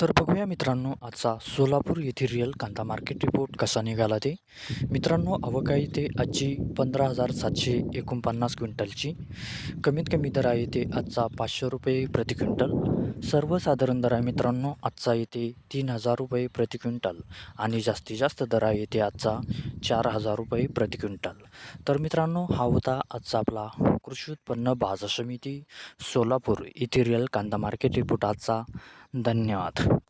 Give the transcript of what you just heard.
तर बघूया मित्रांनो आजचा सोलापूर येथील रिअल कांदा मार्केट रिपोर्ट कसा निघाला ते. मित्रांनो अवकाळी ते आजची पंधरा हजार सातशे एकोणपन्नास क्विंटलची. कमीत कमी दर आहे ते आजचा पाचशे रुपये प्रति क्विंटल. सर्वसाधारण दर आहे मित्रांनो आजचा येते तीन हजार रुपये प्रति क्विंटल आणि जास्तीत जास्त दर आहे ते आजचा चार हजार रुपये प्रति क्विंटल. तर मित्रांनो हा होता आजचा आपला कृषी उत्पन्न बाजार समिती सोलापूर येथे रिअल कांदा मार्केट रिपोर्ट आजचा धन्यवाद.